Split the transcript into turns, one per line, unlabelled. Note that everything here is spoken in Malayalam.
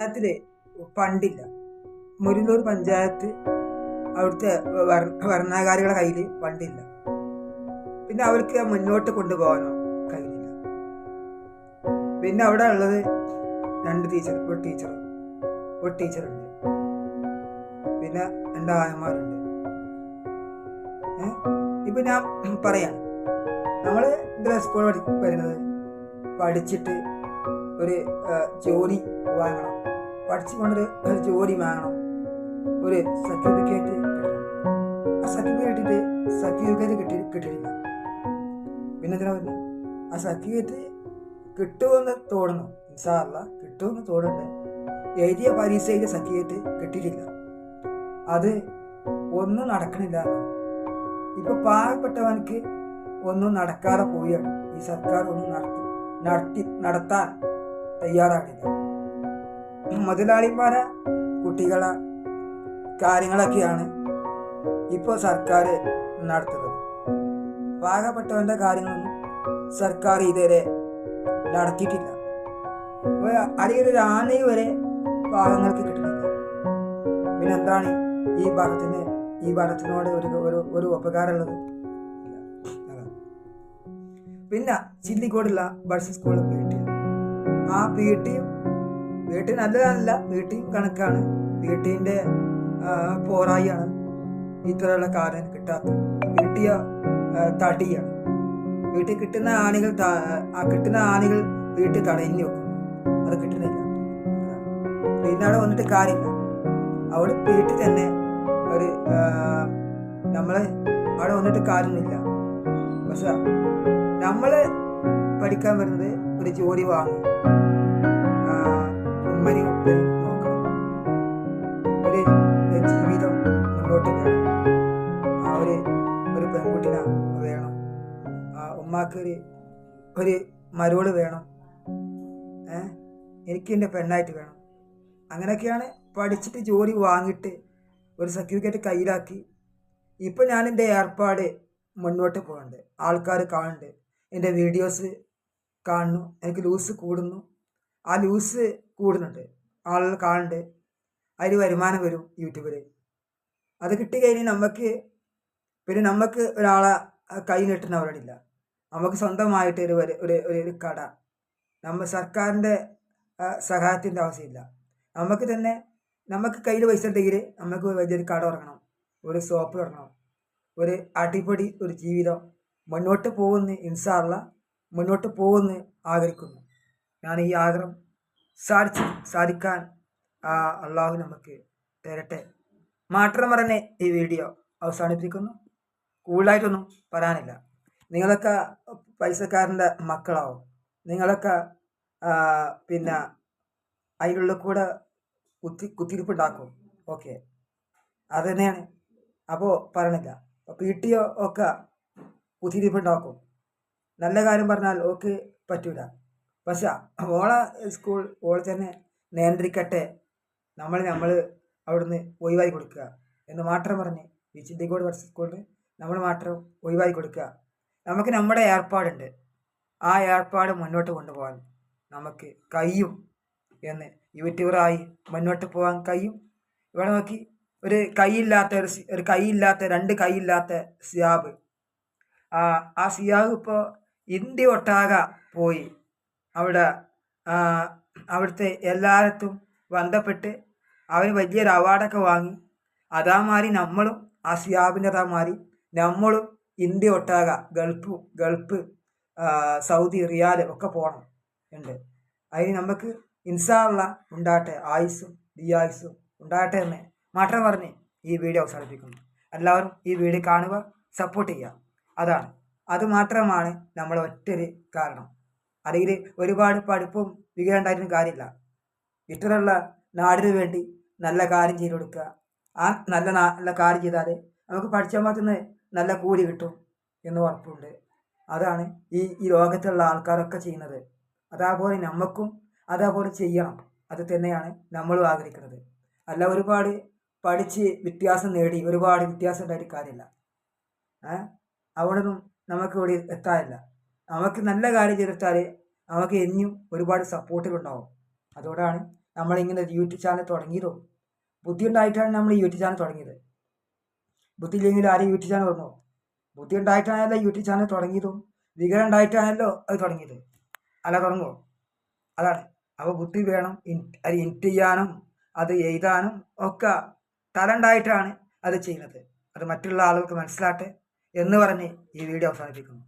പഞ്ചായത്തിൽ ഫണ്ടില്ല. മുരുന്നൂർ പഞ്ചായത്ത് അവിടുത്തെ ഭരണാധികാരികളെ കയ്യിൽ ഫണ്ടില്ല. പിന്നെ അവർക്ക് മുന്നോട്ട് കൊണ്ടുപോകാനോ കഴിയില്ല. പിന്നെ അവിടെ ഉള്ളത് രണ്ട് ടീച്ചർ ഒരു ടീച്ചർ ഒരു ടീച്ചറുണ്ട്. പിന്നെ രണ്ട് ആയമാരുണ്ട് ഇപ്പം ഞാൻ പറയാം. നമ്മൾ ഇതിലെ സ്കൂൾ വരുന്നത് പഠിച്ചിട്ട് ഒരു ജോലി വാങ്ങണം. പഠിച്ചുകൊണ്ട് ഒരു ജോലി വാങ്ങണം. ഒരു സർട്ടിഫിക്കറ്റ് ആ സർട്ടിഫിക്കറ്റ് സർട്ടിഫിക്കറ്റ് കിട്ടി കിട്ടിയിട്ടില്ല. പിന്നെ എന്തിനാ പറഞ്ഞു? ആ സർട്ടിഫിക്കറ്റ് കിട്ടുമെന്ന് തോന്നുന്നു. സാറല്ല കിട്ടുമെന്ന് തോന്നുന്നുണ്ട്. എഴുതിയ പരീക്ഷയിൽ സർട്ടിഫിക്കറ്റ് കിട്ടിയിട്ടില്ല. അത് ഒന്നും നടക്കണില്ല. ഇപ്പൊ പാവപ്പെട്ടവനക്ക് ഒന്നും നടക്കാതെ പോവുകയാണ്. ഈ സർക്കാർ ഒന്നും നടത്തി നടത്തി നടത്താൻ തയ്യാറാണില്ല മുതലാളിമാരെ കുട്ടികളെ കാര്യങ്ങളൊക്കെയാണ് ഇപ്പോൾ സർക്കാർ നടത്തുന്നത്. പാകപ്പെട്ടവന്റെ കാര്യങ്ങളൊന്നും സർക്കാർ ഇതുവരെ നടത്തിയിട്ടില്ല. അല്ലെങ്കിൽ ഒരു വരെ പാകങ്ങൾക്ക് കിട്ടുന്നില്ല. പിന്നെ എന്താണ് ഈ ഭാഗത്തിന് ഈ ഭാഗത്തിനോട് ഒരു ഒരു ഒരു ഉപകാരമുള്ളത്? പിന്നെ ചില്ലിക്കോടുള്ള ബഡ്സ് സ്കൂളിൽ പി ടി ആ പി ടിയും പി നല്ലതാണല്ല പി കണക്കാണ്. വീട്ടിന്റെ ടീന്റെ പോറായിയാണ് ഇത്രയുള്ള കാരണം കിട്ടാത്തത്. വീട്ടിയ തടിയാണ്. വീട്ടിൽ കിട്ടുന്ന ആണികൾ കിട്ടുന്ന ആണികൾ വീട്ടിൽ തടഞ്ഞു വെക്കും. അത് കിട്ടുന്നില്ല. പിന്നെ വന്നിട്ട് കാര്യമില്ല. അവിടെ വീട്ടിൽ തന്നെ ഒരു നമ്മളെ അവിടെ വന്നിട്ട് കാര്യമില്ല. പക്ഷെ നമ്മൾ പഠിക്കാൻ വരുന്നത് ഒരു ജോലി വാങ്ങും. ഉമ്മനി നോക്കണം ഒരു ജീവിതം മുന്നോട്ട് വേണം ആ ഒരു ഒരു പെൺകുട്ടിനെ വേണം. ആ ഉമ്മാക്ക് ഒരു ഒരു വേണം. ഏ? എനിക്ക് എന്റെ പെണ്ണായിട്ട് വേണം. അങ്ങനെയൊക്കെയാണ് പഠിച്ചിട്ട് ജോലി വാങ്ങിയിട്ട് ഒരു സർട്ടിഫിക്കറ്റ് കയ്യിലാക്കി. ഇപ്പം ഞാൻ എന്റെ ഏർപ്പാട് മുന്നോട്ട് പോകുന്നുണ്ട് ആൾക്കാർ കാണുന്നുണ്ട് എന്റെ വീഡിയോസ് കാണുന്നു. എനിക്ക് ലൂസ് കൂടുന്നു. ആ ന്യൂസ് കൂടുന്നുണ്ട്. ആളുകൾ കാണുന്നുണ്ട്. അതിൽ വരുമാനം വരും യൂട്യൂബിൽ അത് കിട്ടിക്കഴിഞ്ഞാൽ നമുക്ക് പിന്നെ നമുക്ക് ഒരാളെ കൈ നീട്ടുന്നവരോടില്ല നമുക്ക് സ്വന്തമായിട്ട് ഒരു ഒരു ഒരു കട. നമ്മൾ സർക്കാരിന്റെ സഹായത്തിന്റെ ആവശ്യമില്ല. നമുക്ക് തന്നെ നമുക്ക് കയ്യിൽ പൈസ ഉണ്ടെങ്കിൽ നമുക്ക് വലിയൊരു കട തുടങ്ങണം. ഒരു സോപ്പ് തുടങ്ങണം. ഒരു അടിപൊളി ഒരു ജീവിതം മുന്നോട്ട് പോകുന്ന ഇൻസാറുള്ള മുന്നോട്ട് പോകുന്ന ആഗ്രഹിക്കുന്നു. ഞാൻ ഈ ആഗ്രഹം സാധിച്ച് സാധിക്കാൻ ആ അള്ളാഹു നമുക്ക് തരട്ടെ. മാത്രം പറഞ്ഞ് ഈ വീഡിയോ അവസാനിപ്പിക്കുന്നു. കൂടുതലായിട്ടൊന്നും പറയാനില്ല. നിങ്ങളൊക്കെ പൈസക്കാരന്റെ മക്കളാവും. നിങ്ങളൊക്കെ പിന്നെ അതിനുള്ള കൂടെ കുത്തി കുത്തിരിപ്പുണ്ടാക്കും. ഓക്കെ. അത് തന്നെയാണ് അപ്പോൾ പറയണില്ല. പി ടി ഒ ഒക്കെ കുത്തിരിപ്പുണ്ടാക്കും. നല്ല കാര്യം പറഞ്ഞാൽ ഓക്ക് പറ്റൂല. പക്ഷെ ഓള സ്കൂൾ ഓളെ തന്നെ നിയന്ത്രിക്കട്ടെ. നമ്മൾ നമ്മൾ അവിടുന്ന് ഒഴിവായി കൊടുക്കുക എന്ന് മാത്രം പറഞ്ഞ് ചിന്തിക്കോട് പഠിച്ച സ്കൂളിൽ നമ്മൾ മാത്രം ഒഴിവായി കൊടുക്കുക. നമുക്ക് നമ്മുടെ ഏർപ്പാടുണ്ട്. ആ ഏർപ്പാട് മുന്നോട്ട് കൊണ്ടുപോകാൻ നമുക്ക് കഴിയും എന്ന് യൂട്യൂബറായി മുന്നോട്ട് പോകാൻ കഴിയും. ഇവിടെ നോക്കി ഒരു കൈയില്ലാത്ത ഒരു ഒരു കൈയില്ലാത്ത രണ്ട് കൈയില്ലാത്ത സിയാബ്. ആ ആ സിയാബ് ഇപ്പോൾ ഇന്ത്യ ഒട്ടാകെ പോയി. അവിടെ അവിടുത്തെ എല്ലായിടത്തും ബന്ധപ്പെട്ട് അവർ വലിയൊരു അവാർഡൊക്കെ വാങ്ങി. അതാമാതിരി നമ്മളും ആ സിയാബിന്റെ അതാമാതിരി നമ്മളും ഇന്ത്യ ഒട്ടാകെ ഗൾഫ് ഗൾഫ് സൗദി റിയാൽ ഒക്കെ പോകണം ഉണ്ട്. അതിന് നമുക്ക് ഇൻസാള്ള ഉണ്ടാകട്ടെ ആയുസ്സും ദിയായുസ്സും ഉണ്ടാകട്ടെ എന്ന് മാത്രം പറഞ്ഞ് ഈ വീഡിയോ അവസാനിപ്പിക്കുന്നു. എല്ലാവരും ഈ വീഡിയോ കാണുക സപ്പോർട്ട് ചെയ്യുക. അതാണ്. അതുമാത്രമാണ് നമ്മളെ കാരണം. അല്ലെങ്കിൽ ഒരുപാട് പഠിപ്പും വിഗ്രഹം കാര്യമില്ല. ഇത്തരമുള്ള നാടിനു വേണ്ടി നല്ല കാര്യം ചെയ്തു കൊടുക്കുക. ആ നല്ല നല്ല കാര്യം ചെയ്താൽ നമുക്ക് പഠിച്ചാൽ മാത്രമേ നല്ല കൂലി കിട്ടും എന്ന് ഉറപ്പുണ്ട്. അതാണ് ഈ ഈ ലോകത്തുള്ള ആൾക്കാരൊക്കെ ചെയ്യുന്നത്. അതേപോലെ നമുക്കും അതേപോലെ ചെയ്യണം. അത് തന്നെയാണ് നമ്മളും ആഗ്രഹിക്കുന്നത്. അല്ല ഒരുപാട് പഠിച്ച് വ്യത്യാസം നേടി ഒരുപാട് വ്യത്യാസം ഉണ്ടായിട്ട് കാര്യമില്ല. അവിടെ നിന്നും നമുക്ക് ഇവിടെ എത്താനില്ല. നമുക്ക് നല്ല കാര്യം ചെയ്തിട്ടാൽ നമുക്ക് എന്നും ഒരുപാട് സപ്പോർട്ടുകൾ ഉണ്ടാവും അതുകൊണ്ടാണ് നമ്മളിങ്ങനെ ഒരു യൂട്യൂബ് ചാനൽ തുടങ്ങിയതോ ബുദ്ധി ഉണ്ടായിട്ടാണ് നമ്മൾ യൂട്യൂബ് ചാനൽ തുടങ്ങിയത്. ബുദ്ധി ഇല്ലെങ്കിൽ ആരും യൂട്യൂബ് ചാനൽ തുടങ്ങുമോ? ബുദ്ധി ഉണ്ടായിട്ടാണല്ലോ യൂട്യൂബ് ചാനൽ തുടങ്ങിയതും വികരം ഉണ്ടായിട്ടാണല്ലോ അത് തുടങ്ങിയത്. അല്ല തുടങ്ങുമോ? അതാണ്. അപ്പോൾ ബുദ്ധി വേണം അത് ഇന്റ് ചെയ്യാനും അത് എഴുതാനും ഒക്കെ തല ഉണ്ടായിട്ടാണ് അത് ചെയ്യുന്നത്. അത് മറ്റുള്ള ആളുകൾക്ക് മനസ്സിലാട്ടെ എന്ന് പറഞ്ഞ് ഈ വീഡിയോ അവസാനിപ്പിക്കുന്നു.